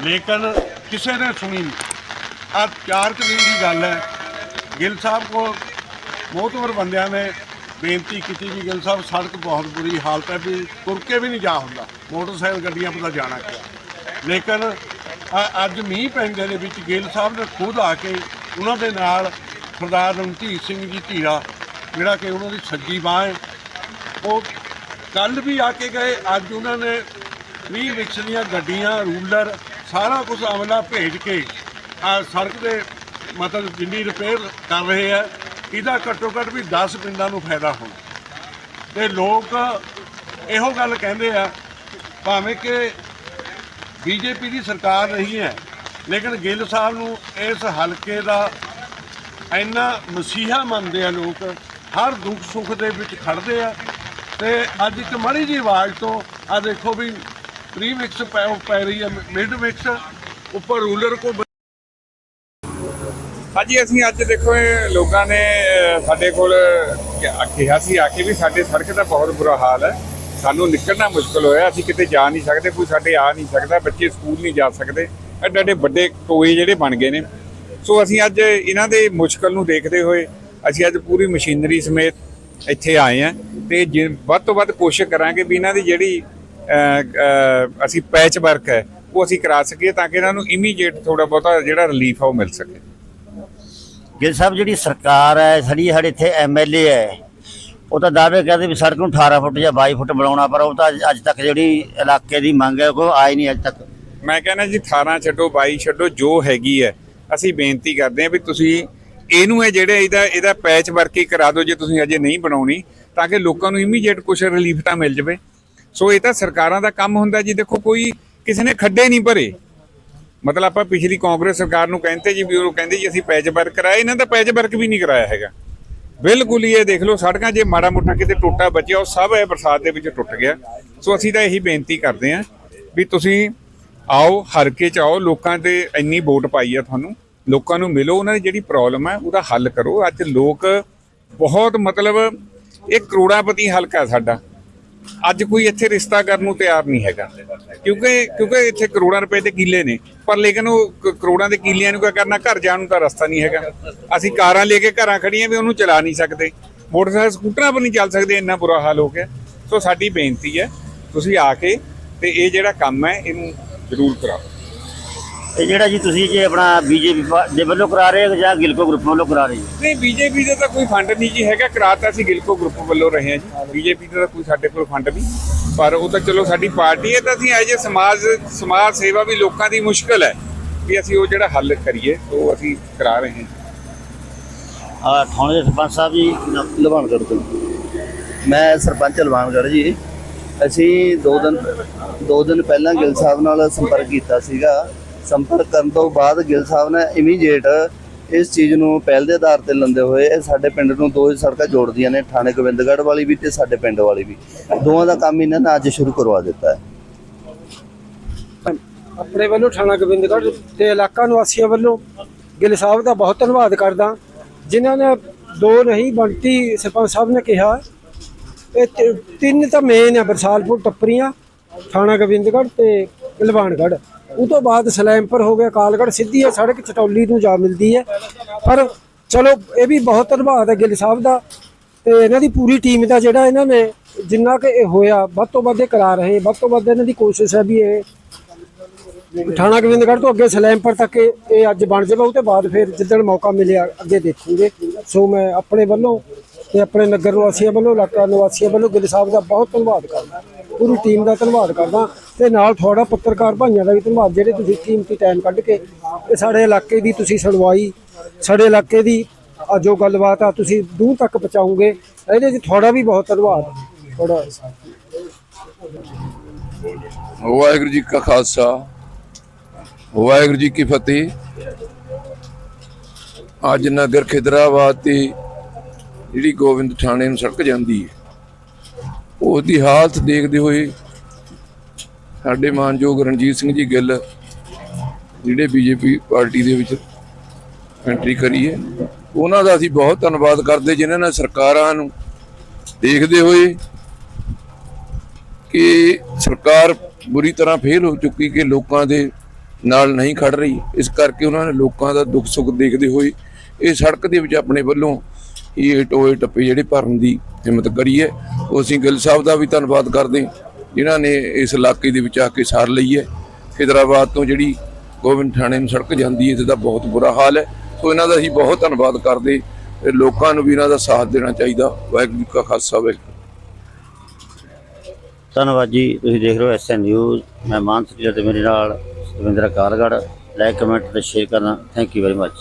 ਲੇਕਿਨ ਕਿਸੇ ਨੇ ਸੁਣੀ ਨਹੀਂ। ਆ ਚਾਰ ਕੁ ਦਿਨ ਦੀ ਗੱਲ ਹੈ। ਗਿੱਲ ਸਾਹਿਬ ਕੋਲ ਮੋਹਤਵਰ ਬੰਦਿਆਂ ਨੇ ਬੇਨਤੀ ਕੀਤੀ ਵੀ ਗਿੱਲ ਸਾਹਿਬ, ਸੜਕ ਬਹੁਤ ਬੁਰੀ ਹਾਲਤ ਹੈ ਵੀ ਤੁਰ ਕੇ ਵੀ ਨਹੀਂ ਜਾ ਹੁੰਦਾ। ਮੋਟਰਸਾਈਕਲ ਗੱਡੀਆਂ ਪਤਾ ਜਾਣਾ ਕਿਆ। ਲੇਕਿਨ ਅੱਜ ਮੀਂਹ ਪੈਂਦੇ ਦੇ ਵਿੱਚ ਗਿੱਲ ਸਾਹਿਬ ਨੇ ਖੁਦ ਆ ਕੇ ਉਹਨਾਂ ਦੇ ਨਾਲ ਸਰਦਾਰ ਰਣਜੀਤ ਸਿੰਘ ਜੀ ਧੀਰਾ, ਜਿਹੜਾ ਕਿ ਉਹਨਾਂ ਦੀ ਸੱਜੀ ਬਾਂਹ ਹੈ, ਉਹ ਕੱਲ ਵੀ ਆ ਕੇ ਗਏ। ਅੱਜ ਉਹਨਾਂ ਨੇ 20 ਵਿਕਸ ਦੀਆਂ ਗੱਡੀਆਂ, ਰੂਲਰ ਸਾਰਾ ਕੁਝ ਅਮਲਾ ਭੇਜ ਕੇ ਆ ਸੜਕ ਦੇ ਮਤਲਬ ਜਿੰਨੀ ਰਿਪੇਅਰ ਕਰ ਰਹੇ ਆ, ਇਹਦਾ ਘੱਟੋ ਘੱਟ ਵੀ 10 ਪਿੰਡਾਂ ਨੂੰ ਫਾਇਦਾ ਹੋਣਾ। ਤੇ ਲੋਕ ਇਹੋ ਗੱਲ ਕਹਿੰਦੇ ਆ, ਭਾਵੇਂ ਕਿ ਬੀਜੇਪੀ ਦੀ ਸਰਕਾਰ ਨਹੀਂ ਹੈ, ਲੇਕਿਨ ਗਿੱਲ ਸਾਹਿਬ ਨੂੰ ਇਸ ਹਲਕੇ ਦਾ ਇੰਨਾ ਮਸੀਹਾ ਮੰਨਦੇ ਆ ਲੋਕ, ਹਰ ਦੁੱਖ ਸੁੱਖ ਦੇ ਵਿੱਚ ਖੜਦੇ ਆ। ਤੇ ਅੱਜ ਇੱਕ ਮਾੜੀ ਜੀ ਆਵਾਜ਼ ਤੋਂ ਆ ਦੇਖੋ ਵੀ ਪ੍ਰੀ ਮਿਕਸ ਪੈ ਪੈ ਰਹੀ ਹੈ ਮਿਡ ਉੱਪਰ ਰੂਲਰ ਕੋ ਹਾਂਜੀ, ਅਸੀਂ ਅੱਜ ਦੇਖੋ ਇਹ ਲੋਕਾਂ ਨੇ ਸਾਡੇ ਕੋਲ ਕਿਹਾ ਸੀ, ਆ ਕੇ ਵੀ ਸਾਡੇ ਸੜਕ ਦਾ ਬਹੁਤ ਬੁਰਾ ਹਾਲ ਹੈ। ਸਾਨੂੰ ਨਿਕਲਣਾ ਮੁਸ਼ਕਲ ਹੋਇਆ, ਅਸੀਂ ਕਿਤੇ ਜਾ ਨਹੀਂ ਸਕਦੇ, ਕੋਈ ਸਾਡੇ ਆ ਨਹੀਂ ਸਕਦਾ, ਬੱਚੇ ਸਕੂਲ ਨਹੀਂ ਜਾ ਸਕਦੇ। ਐਡੇ ਐਡੇ ਵੱਡੇ ਟੋਏ ਜਿਹੜੇ ਬਣ ਗਏ ਨੇ। ਸੋ ਅਸੀਂ ਅੱਜ ਇਹਨਾਂ ਦੇ ਮੁਸ਼ਕਲ ਨੂੰ ਦੇਖਦੇ ਹੋਏ, ਅਸੀਂ ਅੱਜ ਪੂਰੀ ਮਸ਼ੀਨਰੀ ਸਮੇਤ ਇੱਥੇ ਆਏ ਆ ਤੇ ਜੇ- ਵੱਧ ਤੋਂ ਵੱਧ ਕੋਸ਼ਿਸ਼ ਕਰਾਂਗੇ ਵੀ ਇਹਨਾਂ ਦੀ ਜਿਹੜੀ ਅਸੀਂ ਪੈਚ ਵਰਕ ਹੈ ਉਹ ਅਸੀਂ ਕਰਾ ਸਕੀਏ ਤਾਂ ਕਿ ਇਹਨਾਂ ਨੂੰ ਇਮੀਡੀਏਟ ਥੋੜਾ ਬਹੁਤਾ ਜਿਹੜਾ ਰਿਲੀਫ ਆ ਉਹ ਮਿਲ ਸਕੇ। ਗਿੱਲ ਸਾਹਿਬ ਜਿਹੜੀ ਸਰਕਾਰ ਹੈ ਸਾਡੀ ਸਾਡੇ ਇੱਥੇ ਐਮਐਲਏ ਹੈ ਉਹ ਤਾਂ ਦਾਅਵੇ ਕਰਦੇ ਵੀ ਸੜਕ ਨੂੰ 18 ਫੁੱਟ ਜਾਂ 22 ਫੁੱਟ ਬਣਾਉਣਾ ਪਰ ਉਹ ਤਾਂ ਅੱਜ- ਅੱਜ ਤੱਕ ਜਿਹੜੀ ਇਲਾਕੇ ਦੀ ਮੰਗ ਹੈ ਕੋਈ ਆਈ ਨਹੀਂ ਅੱਜ ਤੱਕ। ਮੈਂ ਕਹਿੰਦਾ ਜੀ 18 ਛੱਡੋ 22 ਛੱਡੋ ਜੋ ਹੈਗੀ ਹੈ ਅਸੀਂ ਬੇਨਤੀ ਕਰਦੇ ਹਾਂ ਵੀ ਤੁਸੀਂ ਇਹਨੂੰ ਇਹ ਜਿਹੜੇ ਇਹਦਾ ਇਹਦਾ ਪੈਚ ਵਰਕ ਹੀ ਕਰਾ ਦਿਓ ਜੇ ਤੁਸੀਂ ਅਜੇ ਨਹੀਂ ਬਣਾਉਣੀ ਤਾਂ ਕਿ ਲੋਕਾਂ ਨੂੰ ਇਮੀਡੀਏਟ ਕੁਝ ਰਿਲੀਫ ਤਾਂ ਮਿਲ ਜਾਵੇ। ਸੋ ਇਹ ਤਾਂ ਸਰਕਾਰਾਂ ਦਾ ਕੰਮ ਹੁੰਦਾ ਜੀ, ਦੇਖੋ ਕੋਈ ਕਿਸੇ ਨੇ ਖੱਡੇ ਨਹੀਂ ਭਰੇ। ਮਤਲਬ ਆਪਾਂ ਪਿਛਲੀ ਕਾਂਗਰਸ ਸਰਕਾਰ ਨੂੰ ਕਹਿੰਦੇ ਜੀ, ਵੀ ਉਹ ਕਹਿੰਦੇ ਜੀ, ਅਸੀਂ ਪੈਚ ਵਰਕ ਕਰਾਇਆ, ਇਹਨਾਂ ਦਾ ਪੈਚ ਵਰਕ ਵੀ ਨਹੀਂ ਕਰਾਇਆ ਹੈਗਾ। ਬਿਲਕੁਲ ਹੀ ਇਹ ਦੇਖ ਲਓ, ਸੜਕਾਂ ਜੇ ਮਾੜਾ ਮੋਟਾ ਕਿਤੇ ਟੁੱਟਾ ਬਚਿਆ, ਉਹ ਸਭ ਇਹ ਬਰਸਾਤ ਦੇ ਵਿੱਚ ਟੁੱਟ ਗਿਆ। ਸੋ ਅਸੀਂ ਤਾਂ ਇਹੀ ਬੇਨਤੀ ਕਰਦੇ ਹਾਂ ਵੀ ਤੁਸੀਂ ਆਓ ਹਰਕੇ ਚ ਆਓ, ਲੋਕਾਂ ਤੇ ਇੰਨੀ ਵੋਟ ਪਾਈ ਆ ਤੁਹਾਨੂੰ, ਲੋਕਾਂ ਨੂੰ ਮਿਲੋ, ਉਹਨਾਂ ਦੀ ਜਿਹੜੀ ਪ੍ਰੋਬਲਮ ਹੈ ਉਹਦਾ ਹੱਲ ਕਰੋ। ਅੱਜ ਲੋਕ ਬਹੁਤ ਮਤਲਬ, ਇਹ ਕਰੋੜਾਪਤੀ ਹਲਕਾ ਸਾਡਾ। ਅੱਜ ਕੋਈ ਇੱਥੇ ਰਿਸ਼ਤਾ ਕਰਨ ਨੂੰ ਤਿਆਰ ਨਹੀਂ ਹੈਗਾ। ਕਿਉਂਕਿ ਕਿਉਂਕਿ ਇੱਥੇ ਕਰੋੜਾਂ ਰੁਪਏ ਦੇ ਕਿੱਲੇ ਨੇ। ਪਰ ਲੇਕਿਨ ਉਹ ਕਰੋੜਾਂ ਦੇ ਕਿੱਲਿਆਂ ਨੂੰ ਕੀ ਕਰਨਾ? ਘਰ ਜਾਣ ਨੂੰ ਤਾਂ ਰਸਤਾ ਨਹੀਂ ਹੈਗਾ। ਅਸੀਂ ਕਾਰਾਂ ਲੈ ਕੇ ਘਰਾਂ ਖੜੀਆਂ ਵੀ ਉਹਨੂੰ ਚਲਾ ਨਹੀਂ ਸਕਦੇ। ਮੋਟਰਸਾਈਕਲ, ਸਕੂਟਰਾਂ ਪਰ ਨਹੀਂ ਚੱਲ ਸਕਦੇ, ਇੰਨਾ ਬੁਰਾ ਹਾਲ ਹੋ ਗਿਆ। ਸੋ ਸਾਡੀ ਬੇਨਤੀ ਹੈ, ਤੁਸੀਂ ਆ ਕੇ ਤੇ ਇਹ ਜਿਹੜਾ ਕੰਮ ਹੈ, ਇਹਨੂੰ ਜ਼ਰੂਰ ਕਰਾਓ। ਇਹ ਜਿਹੜਾ ਜੀ ਤੁਸੀਂ ਜੇ ਆਪਣਾ ਬੀਜੇਪੀ ਦੇ ਵੱਲੋਂ ਕਰਾ ਰਹੇ ਹੋ ਜਾਂ ਗਿਲਕੋ ਗਰੁੱਪ ਵੱਲੋਂ ਕਰਾ ਰਹੇ ਹੋ? ਨਹੀਂ ਬੀਜੇਪੀ ਦਾ ਤਾਂ ਕੋਈ ਫੰਡ ਨਹੀਂ ਜੀ ਹੈਗਾ। ਕਰਾਤਾ ਅਸੀਂ ਗਿਲਕੋ ਗਰੁੱਪ ਵੱਲੋਂ ਰਹੇ ਹਾਂ ਜੀ। ਬੀਜੇਪੀ ਦਾ ਤਾਂ ਕੋਈ ਸਾਡੇ ਕੋਲ ਫੰਡ ਨਹੀਂ। ਪਰ ਉਹ ਤਾਂ ਚਲੋ ਸਾਡੀ ਪਾਰਟੀ ਹੈ ਤਾਂ ਅਸੀਂ ਐਜ ਸਮਾਜ ਸਮਾਜ ਸੇਵਾ ਵੀ ਲੋਕਾਂ ਦੀ ਮੁਸ਼ਕਲ ਹੈ ਵੀ ਅਸੀਂ ਉਹ ਜਿਹੜਾ ਹੱਲ ਕਰੀਏ ਉਹ ਅਸੀਂ ਕਰਾ ਰਹੇ ਹਾਂ ਆ ਥਾਣੇ ਦੇ ਸਰਪੰਚ ਸਾਹਿਬ ਜੀ ਲਵਾਨਗੜ੍ਹ ਤੋਂ। ਮੈਂ ਸਰਪੰਚ ਲਵਾਨਗੜ੍ਹ ਜੀ। ਅਸੀਂ ਦੋ ਦਿਨ ਦੋ ਦਿਨ ਪਹਿਲਾਂ ਗਿੱਲ ਸਾਹਿਬ ਨਾਲ ਸੰਪਰਕ ਕੀਤਾ ਸੀਗਾ। ਸੰਪਰਕ ਕਰਨ ਤੋਂ ਬਾਅਦ ਗਿੱਲ ਸਾਹਿਬ ਨੇ ਇਮੀਡੀਏਟ ਇਸ ਚੀਜ਼ ਨੂੰ ਪਹਿਲ ਦੇ ਆਧਾਰ ਤੇ ਲੰਦੇ ਹੋਏ ਇਹ ਸਾਡੇ ਪਿੰਡ ਨੂੰ ਦੋ ਸੜਕਾਂ ਜੋੜਦੀਆਂ ਨੇ, ਥਾਣੇ ਗੋਬਿੰਦਗੜ੍ਹ ਵਾਲੀ ਵੀ ਤੇ ਸਾਡੇ ਪਿੰਡ ਵਾਲੀ ਵੀ। ਦੋਵਾਂ ਦਾ ਕੰਮ ਇਹਨਾਂ ਨੇ ਅੱਜ ਸ਼ੁਰੂ ਕਰਵਾ ਦਿੱਤਾ ਹੈ। ਆਪਣੇ ਵੱਲੋਂ ਥਾਣਾ ਗੋਬਿੰਦਗੜ੍ਹ ਤੇ ਇਲਾਕਾ ਨਿਵਾਸੀਆਂ ਵੱਲੋਂ ਗਿੱਲ ਸਾਹਿਬ ਦਾ ਬਹੁਤ ਧੰਨਵਾਦ ਕਰਦਾ। ਜਿਨ੍ਹਾਂ ਨੇ ਦੋ ਨਹੀਂ, ਬੰਟੀ ਸਰਪੰਚ ਸਾਹਿਬ ਨੇ ਕਿਹਾ, ਇਹ ਤਿੰਨ ਤਾਂ ਮੇਨ ਹੈ ਬਰਸਾਲਪੁਰ ਟੱਪਰੀਆਂ, ਥਾਣਾ ਗੋਬਿੰਦਗੜ੍ਹ ਤੇ ਲਵਾਨਗੜ੍ਹ ਉਹ ਤੋਂ ਬਾਅਦ ਸਲੈਮਪੁਰ ਹੋ ਗਿਆ ਕਾਲਗੜ੍ਹ ਸਿੱਧੀ ਹੈ, ਸੜਕ ਚਟੌਲੀ ਨੂੰ ਜਾ ਮਿਲਦੀ ਹੈ। ਪਰ ਚਲੋ, ਇਹ ਵੀ ਬਹੁਤ ਧੰਨਵਾਦ ਹੈ ਗਿੱਲ ਸਾਹਿਬ ਦਾ ਤੇ ਇਹਨਾਂ ਦੀ ਪੂਰੀ ਟੀਮ ਦਾ ਜਿਹੜਾ ਇਹਨਾਂ ਨੇ ਜਿੰਨਾ ਕਿ ਇਹ ਹੋਇਆ, ਵੱਧ ਤੋਂ ਵੱਧ ਕਰਾ ਰਹੇ, ਵੱਧ ਤੋਂ ਵੱਧ ਇਹਨਾਂ ਦੀ ਕੋਸ਼ਿਸ਼ ਹੈ ਵੀ ਇਹ ਥਾਣਾ ਗੋਬਿੰਦਗੜ੍ਹ ਤੋਂ ਅੱਗੇ ਸਲੈਮਪੁਰ ਤੱਕ ਇਹ ਅੱਜ ਬਣ ਜਾਵੇ, ਉਹ ਤੋਂ ਬਾਅਦ ਫਿਰ ਜਿੱਦਣ ਮੌਕਾ ਮਿਲਿਆ, ਅੱਗੇ ਦੇਖੂਗੇ। ਸੋ ਮੈਂ ਆਪਣੇ ਵੱਲੋਂ ਤੇ ਆਪਣੇ ਨਗਰ ਨਿਵਾਸੀਆਂ ਵੱਲੋਂ, ਇਲਾਕਾ ਨਿਵਾਸੀਆਂ ਵੱਲੋਂ ਗਿੱਲ ਸਾਹਿਬ ਦਾ ਬਹੁਤ ਧੰਨਵਾਦ ਕਰਦਾ। ਪੂਰੀ ਟੀਮ ਦਾ ਧੰਨਵਾਦ ਕਰਦਾ ਤੇ ਨਾਲ ਤੁਹਾਡਾ ਪੱਤਰਕਾਰ ਭਾਈਆਂ ਦਾ ਵੀ ਧੰਨਵਾਦ, ਜਿਹੜੇ ਤੁਸੀਂ ਕੀਮਤੀ ਟਾਈਮ ਕੱਢ ਕੇ ਇਹ ਸਾਡੇ ਇਲਾਕੇ ਦੀ ਤੁਸੀਂ ਸੁਣਵਾਈ, ਸਾਡੇ ਇਲਾਕੇ ਦੀ ਆ ਜੋ ਗੱਲਬਾਤ ਆ ਤੁਸੀਂ ਦੂਰ ਤੱਕ ਪਹੁੰਚਾਉਂਗੇ ਇਹਦੇ 'ਚ ਤੁਹਾਡਾ ਵੀ ਬਹੁਤ ਧੰਨਵਾਦ। ਤੁਹਾਡਾ ਵਾਹਿਗੁਰੂ ਜੀ ਕਾ ਖਾਲਸਾ, ਵਾਹਿਗੁਰੂ ਜੀ ਕੀ ਫਤਿਹ। ਅੱਜ ਨਗਰ ਖਿਦਰਾਬਾਦ ਤੇ ਜਿਹੜੀ ਗੋਬਿੰਦ ਥਾਣੇ ਨੂੰ ਸੜਕ ਜਾਂਦੀ ਹੈ। ਉਸ ਦੀ ਹਾਲਤ ਦੇਖਦੇ ਹੋਏ ਸਾਡੇ ਮਾਨਯੋਗ ਰਣਜੀਤ ਸਿੰਘ ਜੀ ਗਿੱਲ, ਜਿਹੜੇ ਬੀਜੇਪੀ ਪਾਰਟੀ ਦੇ ਵਿੱਚ ਐਂਟਰੀ ਕਰੀ ਹੈ, ਉਹਨਾਂ ਦਾ ਅਸੀਂ ਬਹੁਤ ਧੰਨਵਾਦ ਕਰਦੇ ਜਿਨ੍ਹਾਂ ਨੇ ਸਰਕਾਰਾਂ ਨੂੰ ਦੇਖਦੇ ਹੋਏ ਕਿ ਸਰਕਾਰ ਬੁਰੀ ਤਰ੍ਹਾਂ ਫੇਲ ਹੋ ਚੁੱਕੀ ਕਿ ਲੋਕਾਂ ਦੇ ਨਾਲ ਨਹੀਂ ਖੜ ਰਹੀ। ਇਸ ਕਰਕੇ ਉਹਨਾਂ ਨੇ ਲੋਕਾਂ ਦਾ ਦੁੱਖ ਸੁੱਖ ਦੇਖਦੇ ਹੋਏ ਇਹ ਸੜਕ ਦੇ ਵਿੱਚ ਆਪਣੇ ਵੱਲੋਂ ਇਹ ਟੋਏ ਟੱਪੇ ਜਿਹੜੇ ਭਰਨ ਦੀ ਹਿੰਮਤ ਕਰੀ ਹੈ। ਉਹ ਅਸੀਂ ਗਿੱਲ ਸਾਹਿਬ ਦਾ ਵੀ ਧੰਨਵਾਦ ਕਰਦੇ ਹਾਂ, ਜਿਨ੍ਹਾਂ ਨੇ ਇਸ ਇਲਾਕੇ ਦੇ ਵਿੱਚ ਆ ਕੇ ਸਾਰ ਲਈ ਹੈ। ਹੈਦਰਾਬਾਦ ਤੋਂ ਜਿਹੜੀ ਗੋਬਿੰਦ ਥਾਣੇ ਨੂੰ ਸੜਕ ਜਾਂਦੀ ਹੈ ਤੇ ਦਾ ਬਹੁਤ ਬੁਰਾ ਹਾਲ ਹੈ। ਸੋ ਇਹਨਾਂ ਦਾ ਅਸੀਂ ਬਹੁਤ ਧੰਨਵਾਦ ਕਰਦੇ ਤੇ ਲੋਕਾਂ ਨੂੰ ਵੀ ਇਹਨਾਂ ਦਾ ਸਾਥ ਦੇਣਾ ਚਾਹੀਦਾ। ਵਾਹਿਗੁਰੂ ਕਾ ਖਾਲਸਾ ਵਾਹਿਗੁਰੂ। ਧੰਨਵਾਦ ਜੀ। ਤੁਸੀਂ ਦੇਖ ਰਹੇ ਹੋ ਐਸਐਨ ਨਿਊਜ਼ ਮੈਂ ਮਾਨਸਰੀ ਤੇ ਮੇਰੇ ਨਾਲ ਸੁਰਿੰਦਰ ਕਾਲਗੜ ਲਾਈਕ ਕਮੈਂਟ ਤੇ ਸ਼ੇਅਰ ਕਰਨਾ। Thank you very much